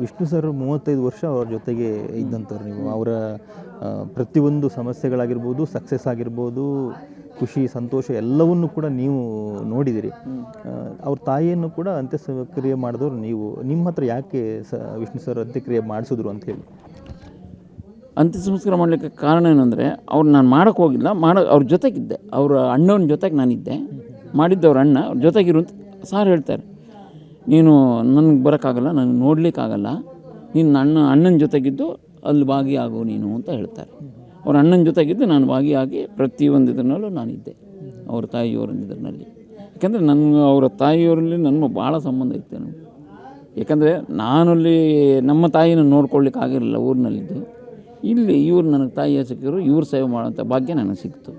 Vishnu sir ಮೂವತ್ತೈದು ವರ್ಷ ಅವ್ರ ಜೊತೆಗೆ ಇದ್ದಂಥವ್ರು ನೀವು. ಅವರ ಪ್ರತಿಯೊಂದು ಸಮಸ್ಯೆಗಳಾಗಿರ್ಬೋದು ಸಕ್ಸಸ್ ಆಗಿರ್ಬೋದು, ಖುಷಿ, ಸಂತೋಷ ಎಲ್ಲವನ್ನು ಕೂಡ ನೀವು ನೋಡಿದಿರಿ. ಅವ್ರ ತಾಯಿಯನ್ನು ಕೂಡ ಅಂತ್ಯಕ್ರಿಯೆ ಮಾಡಿದವರು ನೀವು. ನಿಮ್ಮ ಹತ್ರ ಯಾಕೆ ಸ, ವಿಷ್ಣು ಸರ್ ಅಂತ್ಯಕ್ರಿಯೆ ಮಾಡಿಸಿದ್ರು ಅಂತ ಹೇಳಿ? ಅಂತ್ಯ ಸಂಸ್ಕಾರ ಮಾಡಲಿಕ್ಕೆ ಕಾರಣ ಏನಂದರೆ, ಅವ್ರು ನಾನು ಮಾಡೋಕ್ಕೆ ಹೋಗಿಲ್ಲ, ಮಾಡೋ, ಅವ್ರ ಜೊತೆಗಿದ್ದೆ. ಅವರ ಅಣ್ಣವ್ರ ಜೊತೆಗೆ ನಾನಿದ್ದೆ. ಮಾಡಿದ್ದವ್ರ ಅಣ್ಣ. ಅವ್ರ ಜೊತೆಗಿರು ಅಂತ ಸಾರ್ ಹೇಳ್ತಾರೆ. ನೀನು ನನಗೆ ಬರೋಕ್ಕಾಗಲ್ಲ, ನನಗೆ ನೋಡಲಿಕ್ಕಾಗಲ್ಲ. ನೀನು ಅಣ್ಣ ಅಣ್ಣನ ಜೊತೆಗಿದ್ದು ಅಲ್ಲಿ ಭಾಗಿಯಾಗು ನೀನು ಅಂತ ಹೇಳ್ತಾರೆ. ಅವ್ರ ಅಣ್ಣನ ಜೊತೆಗಿದ್ದು ನಾನು ಭಾಗಿಯಾಗಿ ಪ್ರತಿಯೊಂದು ಇದರಲ್ಲೂ ನಾನಿದ್ದೆ, ಅವ್ರ ತಾಯಿಯವರ ಇದರಲ್ಲಿ. ಯಾಕಂದರೆ ನನ್ನ ಅವರ ತಾಯಿಯವರಲ್ಲಿ ನನ್ನ ಭಾಳ ಸಂಬಂಧ ಇತ್ತು ನನಗೆ. ಯಾಕಂದರೆ ನಾನಲ್ಲಿ ನಮ್ಮ ತಾಯಿನ ನೋಡ್ಕೊಳ್ಳಿಕ್ಕೆ ಆಗಿರಲಿಲ್ಲ ಊರಿನಲ್ಲಿದ್ದು. ಇಲ್ಲಿ ಇವ್ರು ನನಗೆ ತಾಯಿಯ ಸಿಕ್ಕಿದ್ರು ಇವ್ರ ಸೇವೆ ಮಾಡೋಂಥ ಭಾಗ್ಯ ನನಗೆ ಸಿಕ್ತು.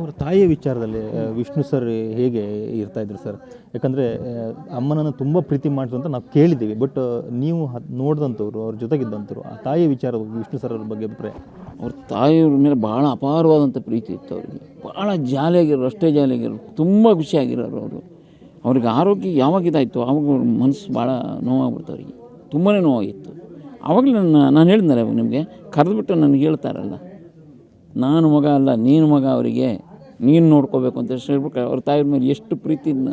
ಅವ್ರ ತಾಯಿಯ ವಿಚಾರದಲ್ಲಿ ವಿಷ್ಣು ಸರ್ ಹೇಗೆ ಇರ್ತಾ ಇದ್ರು ಸರ್ ಯಾಕಂದರೆ ಅಮ್ಮನನ್ನು ತುಂಬ ಪ್ರೀತಿ ಮಾಡಿದ್ರು ಅಂತ ನಾವು ಕೇಳಿದ್ದೀವಿ. ಬಟ್ ನೀವು ನೋಡಿದಂಥವ್ರು, ಅವ್ರ ಜೊತೆಗಿದ್ದಂಥವ್ರು, ಆ ತಾಯಿಯ ವಿಚಾರ ವಿಷ್ಣು ಸರ್ ಅವ್ರ ಬಗ್ಗೆ ಅಭಿಪ್ರಾಯ? ಅವ್ರ ತಾಯಿಯವ್ರ ಮೇಲೆ ಭಾಳ ಅಪಾರವಾದಂಥ ಪ್ರೀತಿ ಇತ್ತು ಅವರಿಗೆ. ಭಾಳ ಜಾಲಿಯಾಗಿರೋ, ಅಷ್ಟೇ ಜಾಲಿಯಾಗಿರೋರು ತುಂಬ ಖುಷಿಯಾಗಿರೋರು ಅವರು. ಅವ್ರಿಗೆ ಆರೋಗ್ಯ ಯಾವಾಗ ಇದಾಯಿತು, ಆವಾಗ ಅವ್ರ ಮನಸ್ಸು ಭಾಳ ನೋವಾಗ್ಬಿಡ್ತು ಅವರಿಗೆ. ತುಂಬಾ ನೋವಾಗಿತ್ತು. ಆವಾಗಲೇ ನಾನು ಹೇಳಿದ್ನಲ್ಲ ಅವಾಗ ನಿಮಗೆ, ಕರೆದುಬಿಟ್ಟು ನನಗೆ ಹೇಳ್ತಾರಲ್ಲ ನಾನು ಮಗ ಅಲ್ಲ, ನೀನು ಮಗ ಅವರಿಗೆ, ನೀನು ನೋಡ್ಕೋಬೇಕು ಅಂತ ಹೇಳ್ಬಿಟ್ಟು ಅವ್ರ ತಾಯಿಯ ಮೇಲೆ ಎಷ್ಟು ಪ್ರೀತಿನ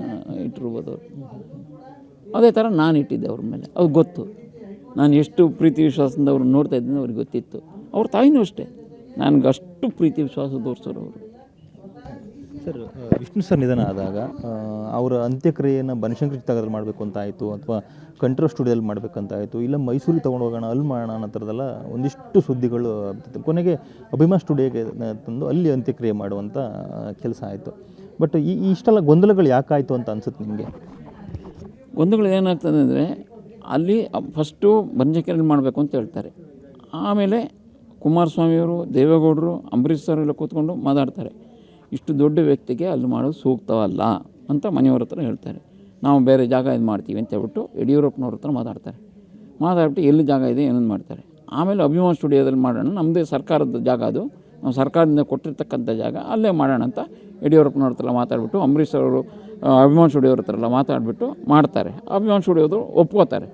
ಇಟ್ಟಿರ್ಬೋದು ಅವರು ಅದೇ ಥರ ನಾನು ಇಟ್ಟಿದ್ದೆ ಅವ್ರ ಮೇಲೆ. ಅದು ಗೊತ್ತು. ನಾನು ಎಷ್ಟು ಪ್ರೀತಿ ವಿಶ್ವಾಸದಿಂದ ಅವ್ರು ನೋಡ್ತಾ ಇದ್ದೀನಿ ಅವ್ರಿಗೆ ಗೊತ್ತಿತ್ತು. ಅವ್ರ ತಾಯಿನೂ ಅಷ್ಟೇ. ನನಗೆ ಅಷ್ಟು ಪ್ರೀತಿ ವಿಶ್ವಾಸ ತೋರಿಸೋರು ಅವರು. ಸರ್ ವಿಷ್ಣು ಸರ್ ನಿಧನ ಆದಾಗ ಅವರ ಅಂತ್ಯಕ್ರಿಯೆಯನ್ನು ಬನಶಂಕರಿ ಚಿತ್ರದಲ್ಲಿ ಮಾಡಬೇಕು ಅಂತ ಆಯಿತು, ಅಥವಾ ಕಂಟ್ರೋ ಸ್ಟುಡಿಯೋದಲ್ಲಿ ಮಾಡಬೇಕಂತಾಯಿತು ಇಲ್ಲ ಮೈಸೂರಿಗೆ ತೊಗೊಂಡು ಹೋಗೋಣ, ಅಲ್ಲಿ ಮಾಡೋಣ ಅನ್ನೋ ಥರದೆಲ್ಲ ಒಂದಿಷ್ಟು ಸುದ್ದಿಗಳು. ಕೊನೆಗೆ ಅಭಿಮಾನ ಸ್ಟುಡಿಯೋಗೆ ತಂದು ಅಲ್ಲಿ ಅಂತ್ಯಕ್ರಿಯೆ ಮಾಡುವಂಥ ಕೆಲಸ ಆಯಿತು. ಬಟ್ ಈ ಈ ಇಷ್ಟೆಲ್ಲ ಗೊಂದಲಗಳು ಯಾಕಾಯಿತು ಅಂತ ಅನ್ಸುತ್ತೆ ನಿಮಗೆ? ಗೊಂದಲಗಳು ಏನಾಗ್ತದೆ ಅಂದರೆ, ಅಲ್ಲಿ ಫಸ್ಟು ಬನಶಂಕರಿಯಲ್ಲಿ ಮಾಡಬೇಕು ಅಂತ ಹೇಳ್ತಾರೆ. ಆಮೇಲೆ ಕುಮಾರಸ್ವಾಮಿಯವರು, ದೇವೇಗೌಡರು, ಅಂಬರೀಷ್ ಸರ್ ಎಲ್ಲ ಕೂತ್ಕೊಂಡು ಮಾತಾಡ್ತಾರೆ. ಇಷ್ಟು ದೊಡ್ಡ ವ್ಯಕ್ತಿಗೆ ಅಲ್ಲಿ ಮಾಡೋದು ಸೂಕ್ತವಲ್ಲ ಅಂತ ಮನೆಯವ್ರ ಹತ್ರ ಹೇಳ್ತಾರೆ. ನಾವು ಬೇರೆ ಜಾಗ ಇದು ಮಾಡ್ತೀವಿ ಅಂತ ಹೇಳ್ಬಿಟ್ಟು ಯಡಿಯೂರಪ್ಪನವ್ರ ಹತ್ರ ಮಾತಾಡ್ತಾರೆ. ಮಾತಾಡ್ಬಿಟ್ಟು ಎಲ್ಲಿ ಜಾಗ ಇದೆ ಏನೊಂದು ಮಾಡ್ತಾರೆ. ಆಮೇಲೆ ಅಭಿಮಾನ್ ಸ್ಟುಡಿಯೋದಲ್ಲಿ ಮಾಡೋಣ ನಮ್ಮದೇ ಸರ್ಕಾರದ ಜಾಗ ಅದು. ನಾವು ಸರ್ಕಾರದಿಂದ ಕೊಟ್ಟಿರ್ತಕ್ಕಂಥ ಜಾಗ, ಅಲ್ಲೇ ಮಾಡೋಣ ಅಂತ ಯಡಿಯೂರಪ್ಪನವ್ರ ಹತ್ರ ಮಾತಾಡ್ಬಿಟ್ಟು, ಅಂಬರೀಷ್ ಅವರು ಅಭಿಮಾನ್ ಸ್ಟುಡಿಯೋರ ಹತ್ರ ಎಲ್ಲ ಮಾತಾಡಿಬಿಟ್ಟು ಮಾಡ್ತಾರೆ. ಅಭಿಮಾನ್ ಸ್ಟುಡಿಯೋದು ಒಪ್ಕೋತಾರೆ.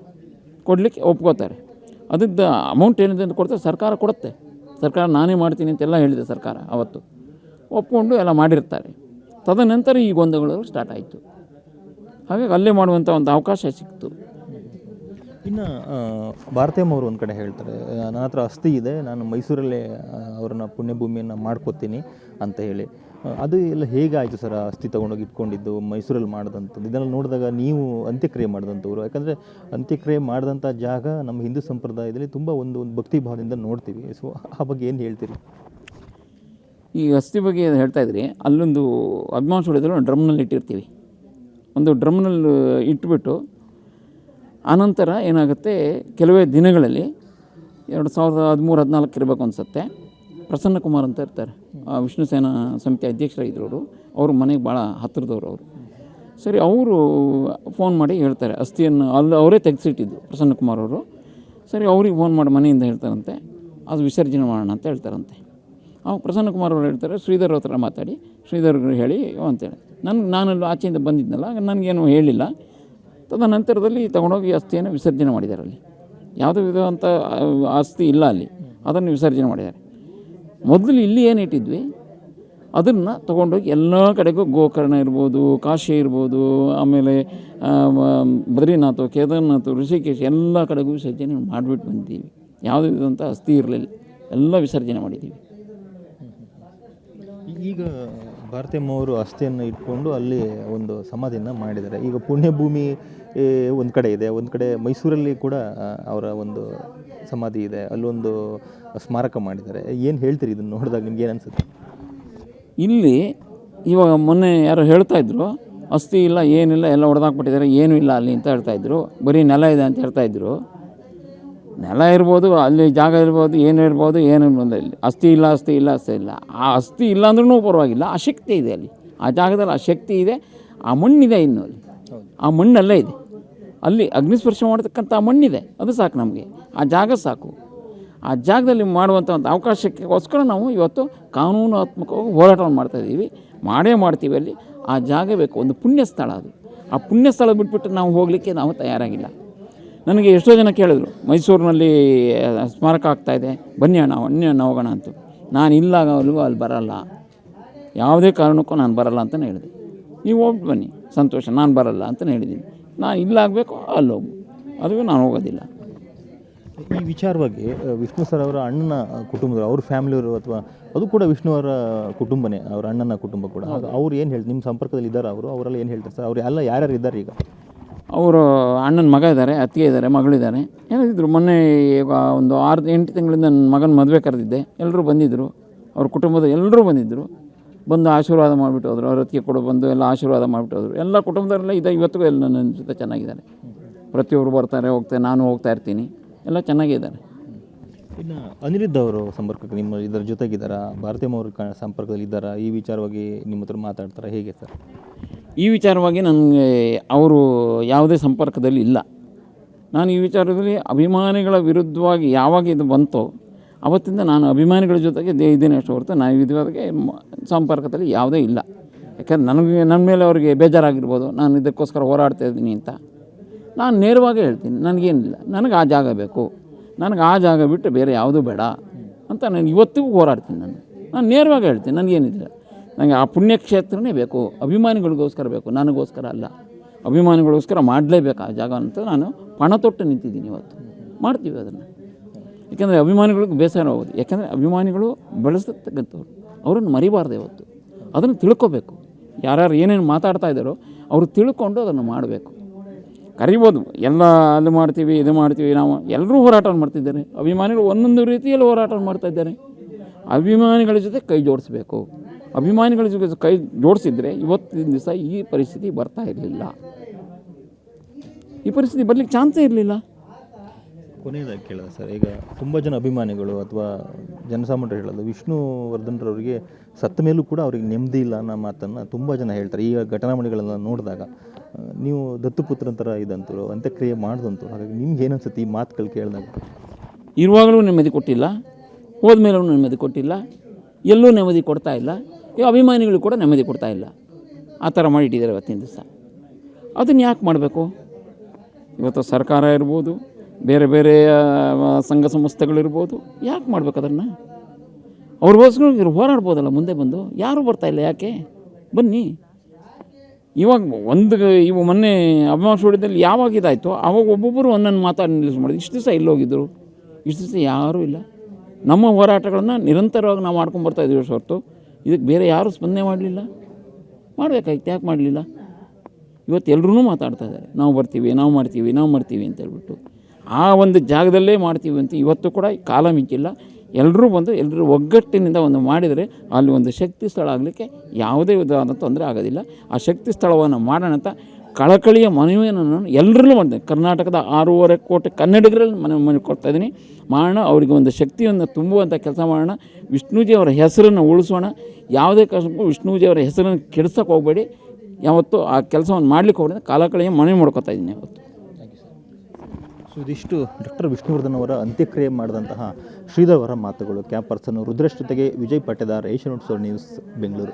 ಕೊಡಲಿಕ್ಕೆ ಒಪ್ಕೋತಾರೆ. ಅದ್ರದ್ದು ಅಮೌಂಟ್ ಏನಿದೆ ಅಂತ ಕೊಡ್ತಾರೆ, ಸರ್ಕಾರ ಕೊಡುತ್ತೆ. ಸರ್ಕಾರ ನಾನೇ ಮಾಡ್ತೀನಿ ಅಂತೆಲ್ಲ ಹೇಳಿದೆ ಸರ್ಕಾರ ಅವತ್ತು. ಒಪ್ಕೊಂಡು ಎಲ್ಲ ಮಾಡಿರ್ತಾರೆ. ತದನಂತರ ಈ ಗೊಂದಲಗಳು ಸ್ಟಾರ್ಟ್ ಆಯಿತು. ಹಾಗಾಗಿ ಅಲ್ಲೇ ಮಾಡುವಂಥ ಒಂದು ಅವಕಾಶ ಸಿಕ್ತು. ಇನ್ನು ಭಾರತೀಯಮ್ಮವರು ಒಂದು ಕಡೆ ಹೇಳ್ತಾರೆ ನನ್ನ ಹತ್ರ ಅಸ್ಥಿ ಇದೆ, ನಾನು ಮೈಸೂರಲ್ಲೇ ಅವ್ರನ್ನ ಪುಣ್ಯಭೂಮಿಯನ್ನು ಮಾಡ್ಕೋತೀನಿ ಅಂತ ಹೇಳಿ. ಅದು ಎಲ್ಲ ಹೇಗಾಯಿತು ಸರ್ ಅಸ್ಥಿ ತೊಗೊಂಡೋಗಿ ಇಟ್ಕೊಂಡಿದ್ದು, ಮೈಸೂರಲ್ಲಿ ಮಾಡಿದಂಥದ್ದು? ಇದನ್ನೆಲ್ಲ ನೋಡಿದಾಗ ನೀವು ಅಂತ್ಯಕ್ರಿಯೆ ಮಾಡಿದಂಥವ್ರು? ಯಾಕಂದರೆ ಅಂತ್ಯಕ್ರಿಯೆ ಮಾಡಿದಂಥ ಜಾಗ ನಮ್ಮ ಹಿಂದೂ ಸಂಪ್ರದಾಯದಲ್ಲಿ ತುಂಬ ಒಂದು ಒಂದು ಭಕ್ತಿ ಭಾವದಿಂದ ನೋಡ್ತೀವಿ. ಸೊ ಆ ಬಗ್ಗೆ ಏನು ಹೇಳ್ತೀರಿ? ಈ ಅಸ್ಥಿ ಬಗ್ಗೆ ಹೇಳ್ತಾ ಇದ್ರಿ, ಅಲ್ಲೊಂದು ಅಭಿಮಾನ ಒಂದು ಡ್ರಮ್ನಲ್ಲಿ ಇಟ್ಟಿರ್ತೀವಿ. ಒಂದು ಡ್ರಮ್ನಲ್ಲಿ ಇಟ್ಬಿಟ್ಟು ಆನಂತರ ಏನಾಗುತ್ತೆ, ಕೆಲವೇ ದಿನಗಳಲ್ಲಿ ಎರಡು ಸಾವಿರದ ಹದಿಮೂರು, ಹದಿನಾಲ್ಕು ಇರಬೇಕು ಅನಿಸುತ್ತೆ. ಪ್ರಸನ್ನ ಕುಮಾರ್ ಅಂತ ಇರ್ತಾರೆ. ವಿಷ್ಣು ಸೇನಾ ಸಮಿತಿ ಅಧ್ಯಕ್ಷರಾಗಿದ್ದರು ಅವರು. ಅವ್ರ ಮನೆಗೆ ಭಾಳ ಹತ್ತಿರದವ್ರು ಅವರು. ಸರಿ, ಅವರು ಫೋನ್ ಮಾಡಿ ಹೇಳ್ತಾರೆ. ಅಸ್ಥಿಯನ್ನು ಅಲ್ಲಿ ಅವರೇ ತೆಗೆಸಿಟ್ಟಿದ್ದು ಪ್ರಸನ್ನ ಕುಮಾರ್ ಅವರು. ಸರಿ, ಅವ್ರಿಗೆ ಫೋನ್ ಮಾಡಿ ಮನೆಯಿಂದ ಹೇಳ್ತಾರಂತೆ. ಅದು ವಿಸರ್ಜನೆ ಮಾಡೋಣ ಅಂತ ಹೇಳ್ತಾರಂತೆ. ಅವಾಗ ಪ್ರಸನ್ನ ಕುಮಾರ್ ಅವರು ಹೇಳ್ತಾರೆ, ಶ್ರೀಧರ್ ಹತ್ರ ಮಾತಾಡಿ, ಶ್ರೀಧರ್ ಹೇಳಿ ಅಂತೇಳಿ. ನನಗೆ ನಾನಲ್ಲಿ ಆಚೆಯಿಂದ ಬಂದಿದ್ನಲ್ಲ ನನಗೇನು ಹೇಳಿಲ್ಲ. ತದನಂತರದಲ್ಲಿ ತಗೊಂಡೋಗಿ ಅಸ್ಥಿಯನ್ನು ವಿಸರ್ಜನೆ ಮಾಡಿದ್ದಾರೆ ಅಲ್ಲಿ. ಯಾವುದೇ ವಿಧವಂಥ ಆಸ್ತಿ ಇಲ್ಲ ಅಲ್ಲಿ. ಅದನ್ನು ವಿಸರ್ಜನೆ ಮಾಡಿದ್ದಾರೆ. ಮೊದಲು ಇಲ್ಲಿ ಏನು ಇಟ್ಟಿದ್ವಿ? ಅದನ್ನು ತೊಗೊಂಡೋಗಿ ಎಲ್ಲ ಕಡೆಗೂ ಗೋಕರ್ಣ ಇರ್ಬೋದು, ಕಾಶಿ ಇರ್ಬೋದು, ಆಮೇಲೆ ಬದ್ರಿನಾಥ್, ಕೇದಾರ್ನಾಥ್, ಋಷಿಕೇಶ್ ಎಲ್ಲ ಕಡೆಗೂ ವಿಸರ್ಜನೆ ಮಾಡಿಬಿಟ್ಟು ಬಂದಿದ್ದೀವಿ. ಯಾವುದೇ ವಿಧವಂಥ ಆಸ್ತಿ ಇರಲಿಲ್ಲ. ಎಲ್ಲ ವಿಸರ್ಜನೆ ಮಾಡಿದ್ದೀವಿ. ಈಗ ಭಾರತೀಯಮ್ಮ ಅವರು ಅಸ್ಥಿಯನ್ನು ಇಟ್ಕೊಂಡು ಅಲ್ಲಿ ಒಂದು ಸಮಾಧಿಯನ್ನು ಮಾಡಿದ್ದಾರೆ. ಈಗ ಪುಣ್ಯಭೂಮಿ ಒಂದು ಕಡೆ ಇದೆ. ಒಂದು ಕಡೆ ಮೈಸೂರಲ್ಲಿ ಕೂಡ ಅವರ ಒಂದು ಸಮಾಧಿ ಇದೆ. ಅಲ್ಲೊಂದು ಸ್ಮಾರಕ ಮಾಡಿದ್ದಾರೆ. ಏನು ಹೇಳ್ತೀರಿ ಇದನ್ನು ನೋಡಿದಾಗ ನಿಮ್ಗೆ ಏನು ಅನಿಸುತ್ತೆ? ಇಲ್ಲಿ ಇವಾಗ ಮೊನ್ನೆ ಯಾರೋ ಹೇಳ್ತಾ ಇದ್ರು, ಅಸ್ಥಿ ಇಲ್ಲ, ಏನಿಲ್ಲ, ಎಲ್ಲ ಹೊಡೆದಾಕ್ಬಿಟ್ಟಿದ್ದಾರೆ ಏನೂ ಇಲ್ಲ ಅಲ್ಲಿ ಅಂತ ಹೇಳ್ತಾ ಇದ್ರು. ಬರೀ ನೆಲ ಇದೆ ಅಂತ ಹೇಳ್ತಾ ಇದ್ರು. ನೆಲ ಇರ್ಬೋದು, ಅಲ್ಲಿ ಜಾಗ ಇರ್ಬೋದು, ಏನು ಇರ್ಬೋದು, ಏನು ಇಲ್ಲಿ ಅಸ್ಥಿ ಇಲ್ಲ ಅಸ್ಥಿ ಇಲ್ಲ ಅಸ್ತಿ ಇಲ್ಲ. ಆ ಅಸ್ಥಿ ಇಲ್ಲ ಅಂದ್ರೂ ಪರವಾಗಿಲ್ಲ. ಆ ಶಕ್ತಿ ಇದೆ ಅಲ್ಲಿ. ಆ ಜಾಗದಲ್ಲಿ ಆ ಶಕ್ತಿ ಇದೆ. ಆ ಮಣ್ಣಿದೆ ಇನ್ನು ಅಲ್ಲಿ. ಆ ಮಣ್ಣಲ್ಲೇ ಇದೆ. ಅಲ್ಲಿ ಅಗ್ನಿಸ್ಪರ್ಶ ಮಾಡತಕ್ಕಂಥ ಮಣ್ಣಿದೆ. ಅದು ಸಾಕು ನಮಗೆ. ಆ ಜಾಗ ಸಾಕು. ಆ ಜಾಗದಲ್ಲಿ ಮಾಡುವಂಥ ಒಂದು ಅವಕಾಶಕ್ಕೋಸ್ಕರ ನಾವು ಇವತ್ತು ಕಾನೂನಾತ್ಮಕವಾಗಿ ಹೋರಾಟವನ್ನು ಮಾಡ್ತಾಯಿದ್ದೀವಿ ಮಾಡೇ ಮಾಡ್ತೀವಿ ಅಲ್ಲಿ. ಆ ಜಾಗ ಬೇಕು. ಒಂದು ಪುಣ್ಯ ಸ್ಥಳ ಅದು. ಆ ಪುಣ್ಯ ಸ್ಥಳ ಬಿಟ್ಬಿಟ್ಟು ನಾವು ಹೋಗಲಿಕ್ಕೆ ನಾವು ತಯಾರಾಗಿಲ್ಲ. ನನಗೆ ಎಷ್ಟೋ ಜನ ಕೇಳಿದ್ರು, ಮೈಸೂರಿನಲ್ಲಿ ಸ್ಮಾರಕ ಆಗ್ತಾಯಿದೆ ಬನ್ನಿ ಅಣ್ಣ ಬನ್ನಿ ಅಣ್ಣ, ಹೋಗೋಣ ಅಂತ. ನಾನು ಇಲ್ಲಾಗವರೆಗೂ ಅಲ್ಲಿ ಬರಲ್ಲ. ಯಾವುದೇ ಕಾರಣಕ್ಕೂ ನಾನು ಬರಲ್ಲ ಅಂತಲೇ ಹೇಳಿದೆ. ನೀವು ಹೋಗಿ, ಬನ್ನಿ, ಸಂತೋಷ, ನಾನು ಬರಲ್ಲ ಅಂತಲೇ ಹೇಳಿದ್ದೀನಿ. ನಾನು ಇಲ್ಲಾಗಬೇಕು, ಅಲ್ಲಿ ಹೋಗು. ಅದು ನಾನು ಹೋಗೋದಿಲ್ಲ. ಈ ವಿಚಾರವಾಗಿ ವಿಷ್ಣು ಸರ್ ಅವರ ಅಣ್ಣನ ಕುಟುಂಬದವರು, ಅವ್ರ ಫ್ಯಾಮಿಲಿಯವರು ಅಥವಾ ಅದು ಕೂಡ ವಿಷ್ಣು ಅವರ ಕುಟುಂಬನೇ, ಅವ್ರ ಅಣ್ಣನ ಕುಟುಂಬ ಕೂಡ. ಅವ್ರು ಏನು ಹೇಳ್ತಾರೆ ನಿಮ್ಮ ಸಂಪರ್ಕದಲ್ಲಿ ಇದ್ದಾರೆ ಅವರು? ಅವರೆಲ್ಲ ಏನು ಹೇಳ್ತಾರೆ ಸರ್? ಅವ್ರು ಎಲ್ಲ ಯಾರ್ಯಾರು ಇದ್ದಾರೆ ಈಗ? ಅವರು ಅಣ್ಣನ ಮಗ ಇದ್ದಾರೆ, ಅತ್ತಿಗೆ ಇದ್ದಾರೆ, ಮಗಳಿದ್ದಾರೆ. ಏನಿದ್ರು ಮೊನ್ನೆ ಒಂದು ಆರು, ಎಂಟು ತಿಂಗಳಿಂದ ನನ್ನ ಮಗನ ಮದುವೆ ಕರೆದಿದ್ದೆ. ಎಲ್ಲರೂ ಬಂದಿದ್ದರು ಅವ್ರ ಕುಟುಂಬದ ಎಲ್ಲರೂ ಬಂದಿದ್ದರು ಬಂದು ಆಶೀರ್ವಾದ ಮಾಡಿಬಿಟ್ಟು ಹೋದರು. ಅವ್ರ ಅತ್ತಿಗೆ ಕೂಡ ಬಂದು ಎಲ್ಲ ಆಶೀರ್ವಾದ ಮಾಡಿಬಿಟ್ಟು ಹೋದರು. ಎಲ್ಲ ಕುಟುಂಬದವರೆಲ್ಲ ಇದೆ. ಇವತ್ತಿಗೂ ಎಲ್ಲ ನನ್ನ ಜೊತೆ ಚೆನ್ನಾಗಿದ್ದಾರೆ. ಪ್ರತಿಯೊಬ್ಬರು ಬರ್ತಾರೆ, ಹೋಗ್ತಾರೆ, ನಾನು ಹೋಗ್ತಾ ಇರ್ತೀನಿ. ಎಲ್ಲ ಚೆನ್ನಾಗಿದ್ದಾರೆ. ಇನ್ನು ಅನಿರುದ್ಧ ಅವರು ಸಂಪರ್ಕಕ್ಕೆ ನಿಮ್ಮ ಇದರ ಜೊತೆಗಿದ್ದಾರಾ? ಭಾರತೀಯ ಸಂಪರ್ಕದಲ್ಲಿ ಇದ್ದಾರಾ ಈ ವಿಚಾರವಾಗಿ ನಿಮ್ಮ ಹತ್ರ ಮಾತಾಡ್ತಾರೆ? ಹೇಗೆ ಸರ್? ಈ ವಿಚಾರವಾಗಿ ನನಗೆ ಅವರು ಯಾವುದೇ ಸಂಪರ್ಕದಲ್ಲಿ ಇಲ್ಲ. ನಾನು ಈ ವಿಚಾರದಲ್ಲಿ ಅಭಿಮಾನಿಗಳ ವಿರುದ್ಧವಾಗಿ ಯಾವಾಗ ಇದು ಬಂತೋ, ಅವತ್ತಿಂದ ನಾನು ಅಭಿಮಾನಿಗಳ ಜೊತೆಗೆ ದೇ ಇದ್ದೇನೆ ಅಷ್ಟು ಹೊರತು ನಾನು ಇದುವರೆಗೆ ಸಂಪರ್ಕದಲ್ಲಿ ಯಾವುದೇ ಇಲ್ಲ. ಯಾಕಂದ್ರೆ ನನಗೆ, ನನ್ನ ಮೇಲೆ ಅವರಿಗೆ ಬೇಜಾರಾಗಿರ್ಬೋದು, ನಾನು ಇದಕ್ಕೋಸ್ಕರ ಹೋರಾಡ್ತಾ ಇದ್ದೀನಿ ಅಂತ. ನಾನು ನೇರವಾಗೇ ಹೇಳ್ತೀನಿ, ನನಗೇನಿಲ್ಲ, ನನಗೆ ಆ ಜಾಗ ಬೇಕು. ನನಗೆ ಆ ಜಾಗ ಬಿಟ್ಟು ಬೇರೆ ಯಾವುದೂ ಬೇಡ ಅಂತ ನಾನು ಇವತ್ತಿಗೂ ಹೋರಾಡ್ತೀನಿ ನಾನು. ನಾನು ನೇರವಾಗಿ ಹೇಳ್ತೀನಿ ನನಗೇನಿಲ್ಲ ನನಗೆ ಆ ಪುಣ್ಯಕ್ಷೇತ್ರನೇ ಬೇಕು. ಅಭಿಮಾನಿಗಳಿಗೋಸ್ಕರ ಬೇಕು. ನನಗೋಸ್ಕರ ಅಲ್ಲ. ಅಭಿಮಾನಿಗಳಿಗೋಸ್ಕರ ಮಾಡಲೇಬೇಕು ಆ ಜಾಗ ಅಂತ ನಾನು ಪಣ ತೊಟ್ಟು ನಿಂತಿದ್ದೀನಿ ಇವತ್ತು. ಮಾಡ್ತೀವಿ ಅದನ್ನು. ಯಾಕೆಂದರೆ ಅಭಿಮಾನಿಗಳಿಗೆ ಬೇಸರ ಹೋಗೋದು ಯಾಕೆಂದರೆ ಅಭಿಮಾನಿಗಳು ಬೆಳೆಸತಕ್ಕಂಥವ್ರು. ಅವರನ್ನು ಮರಿಬಾರ್ದು ಇವತ್ತು. ಅದನ್ನು ತಿಳ್ಕೊಬೇಕು. ಯಾರ್ಯಾರು ಏನೇನು ಮಾತಾಡ್ತಾ ಇದ್ದಾರೋ ಅವರು ತಿಳ್ಕೊಂಡು ಅದನ್ನು ಮಾಡಬೇಕು. ಕರಿಬೋದು. ಎಲ್ಲ ಅಲ್ಲಿ ಮಾಡ್ತೀವಿ, ಇದು ಮಾಡ್ತೀವಿ. ನಾವು ಎಲ್ಲರೂ ಹೋರಾಟವನ್ನು ಮಾಡ್ತಿದ್ದಾರೆ. ಅಭಿಮಾನಿಗಳು ಒಂದೊಂದು ರೀತಿಯಲ್ಲಿ ಹೋರಾಟವನ್ನು ಮಾಡ್ತಾ ಇದ್ದಾರೆ. ಅಭಿಮಾನಿಗಳ ಜೊತೆ ಕೈ ಜೋಡಿಸ್ಬೇಕು. ಅಭಿಮಾನಿಗಳ ಜೊತೆ ಕೈ ಜೋಡಿಸಿದ್ರೆ ಇವತ್ತಿನ ದಿವಸ ಈ ಪರಿಸ್ಥಿತಿ ಬರ್ತಾ ಇರಲಿಲ್ಲ. ಈ ಪರಿಸ್ಥಿತಿ ಬರ್ಲಿಕ್ಕೆ ಚಾನ್ಸೇ ಇರಲಿಲ್ಲ. ಕೊನೆಯದಾಗಿ ಕೇಳಿದ ಸರ್. ಈಗ ತುಂಬ ಜನ ಅಭಿಮಾನಿಗಳು ಅಥವಾ ಜನಸಾಮಾನ್ಯರು ಹೇಳೋದು ವಿಷ್ಣುವರ್ಧನ್ರವರಿಗೆ ಸತ್ತ ಮೇಲೂ ಕೂಡ ಅವ್ರಿಗೆ ನೆಮ್ಮದಿ ಇಲ್ಲ ಅನ್ನೋ ಮಾತನ್ನು ತುಂಬ ಜನ ಹೇಳ್ತಾರೆ. ಈಗ ಘಟನಾವಳಿಗಳನ್ನು ನೋಡಿದಾಗ ನೀವು ದತ್ತುಪುತ್ರನ ಥರ ಇದಂತರು ಅಂತ್ಯಕ್ರಿಯೆ ಮಾಡ್ದಂತು ಹಾಗಾಗಿ ನಿಮ್ಗೆ ಏನನ್ಸುತ್ತೆ ಈ ಮಾತುಗಳು ಕೇಳಿದಾಗ? ಇರುವಾಗಲೂ ನೆಮ್ಮದಿ ಕೊಟ್ಟಿಲ್ಲ ಹೋದ್ಮೇಲೂ ನೆಮ್ಮದಿ ಕೊಟ್ಟಿಲ್ಲ ಎಲ್ಲೂ ನೆಮ್ಮದಿ ಕೊಡ್ತಾ ಇಲ್ಲ. ಈ ಅಭಿಮಾನಿಗಳು ಕೂಡ ನೆಮ್ಮದಿ ಕೊಡ್ತಾ ಇಲ್ಲ. ಆ ಥರ ಮಾಡಿಟ್ಟಿದ್ದಾರೆ ಇವತ್ತಿನ ದಿವಸ. ಅದನ್ನು ಯಾಕೆ ಮಾಡಬೇಕು? ಇವತ್ತು ಸರ್ಕಾರ ಇರ್ಬೋದು, ಬೇರೆ ಬೇರೆ ಸಂಘ ಸಂಸ್ಥೆಗಳಿರ್ಬೋದು ಯಾಕೆ ಮಾಡ್ಬೇಕು ಅದನ್ನು? ಅವ್ರಿಗೋಸ್ಕರ ಇವ್ರು ಹೋರಾಡ್ಬೋದಲ್ಲ ಮುಂದೆ ಬಂದು? ಯಾರೂ ಬರ್ತಾ ಇಲ್ಲ ಯಾಕೆ? ಬನ್ನಿ. ಇವಾಗ ಒಂದು ಇವು ಮೊನ್ನೆ ಅಭಿಮಾನ ಸ್ಟುಡಿಯೋದಲ್ಲಿ ಯಾವಾಗ ಇದಾಯಿತು ಆವಾಗ ಒಬ್ಬೊಬ್ಬರು ಒಂದೊಂದು ಮಾತಾಡಿ ನಿಲ್ಲಿಸ್ ಮಾಡಿದ್ರು ಇಷ್ಟು ದಿವಸ ಇಲ್ಲೋಗಿದ್ದರು ಇಷ್ಟು ದಿವಸ ಯಾರೂ ಇಲ್ಲ. ನಮ್ಮ ಹೋರಾಟಗಳನ್ನು ನಿರಂತರವಾಗಿ ನಾವು ಮಾಡ್ಕೊಂಡು ಇದ್ದೀವಿ ಹೊರತು. ಇದಕ್ಕೆ ಬೇರೆ ಯಾರೂ ಸ್ಪಂದನೆ ಮಾಡಲಿಲ್ಲ. ಮಾಡಬೇಕಾಗಿತ್ತು, ಯಾಕೆ ಮಾಡಲಿಲ್ಲ? ಇವತ್ತು ಎಲ್ಲರೂ ಮಾತಾಡ್ತಾ ಇದ್ದಾರೆ. ನಾವು ಬರ್ತೀವಿ, ನಾವು ಮಾಡ್ತೀವಿ ನಾವು ಮಾಡ್ತೀವಿ ಅಂತ ಹೇಳ್ಬಿಟ್ಟು. ಆ ಒಂದು ಜಾಗದಲ್ಲೇ ಮಾಡ್ತೀವಿ ಅಂತ ಇವತ್ತು ಕೂಡ ಕಾಲ ಮಿಂಚಿಲ್ಲ ಎಲ್ಲರೂ ಬಂದು ಎಲ್ಲರೂ ಒಗ್ಗಟ್ಟಿನಿಂದ ಒಂದು ಮಾಡಿದರೆ ಅಲ್ಲಿ ಒಂದು ಶಕ್ತಿ ಸ್ಥಳ ಆಗಲಿಕ್ಕೆ ಯಾವುದೇ ವಿಧವಾದ ತೊಂದರೆ ಆಗೋದಿಲ್ಲ. ಆ ಶಕ್ತಿ ಸ್ಥಳವನ್ನು ಮಾಡೋಣ ಅಂತ ಕಳಕಳಿಯ ಮನವಿಯನ್ನು ನಾನು ಎಲ್ಲರಲ್ಲೂ ಮಾಡ್ತೇನೆ. ಕರ್ನಾಟಕದ ಆರೂವರೆ ಕೋಟಿ ಕನ್ನಡಿಗರಲ್ಲಿ ಮನವಿ ಮನವಿ ಕೊಡ್ತಾ ಇದ್ದೀನಿ. ಮಾಡೋಣ, ಅವರಿಗೆ ಒಂದು ಶಕ್ತಿಯನ್ನು ತುಂಬುವಂಥ ಕೆಲಸ ಮಾಡೋಣ. ವಿಷ್ಣುಜಿ ಅವರ ಹೆಸರನ್ನು ಉಳಿಸೋಣ. ಯಾವುದೇ ಕಾರಣಕ್ಕೂ ವಿಷ್ಣುಜಿ ಅವರ ಹೆಸರನ್ನು ಕೆಡಿಸೋಕೆ ಹೋಗಬೇಡಿ. ಯಾವತ್ತೂ ಆ ಕೆಲಸವನ್ನು ಮಾಡ್ಲಿಕ್ಕೆ ಹೋಗ್ಬೇಡಿ ಕಾಲಕಳಿಯ ಮನವಿ ಮಾಡ್ಕೊತಾ ಇದ್ದೀನಿ ಇವತ್ತು ಸೊ ಇದಿಷ್ಟು ಡಾಕ್ಟರ್ ವಿಷ್ಣುವರ್ಧನ್ ಅವರ ಅಂತ್ಯಕ್ರಿಯೆ ಮಾಡಿದಂತಹ ಶ್ರೀಧರ್ ಅವರ ಮಾತುಗಳು. ಕ್ಯಾಂಪರ್ಸನ್ನು ರುದ್ರೇಶ್ ಜೊತೆಗೆ ವಿಜಯ್ ಪಟ್ಟೆದಾರ್, ಏಷ್ಯನ್ ನ್ಯೂಸ್ ಬೆಂಗಳೂರು.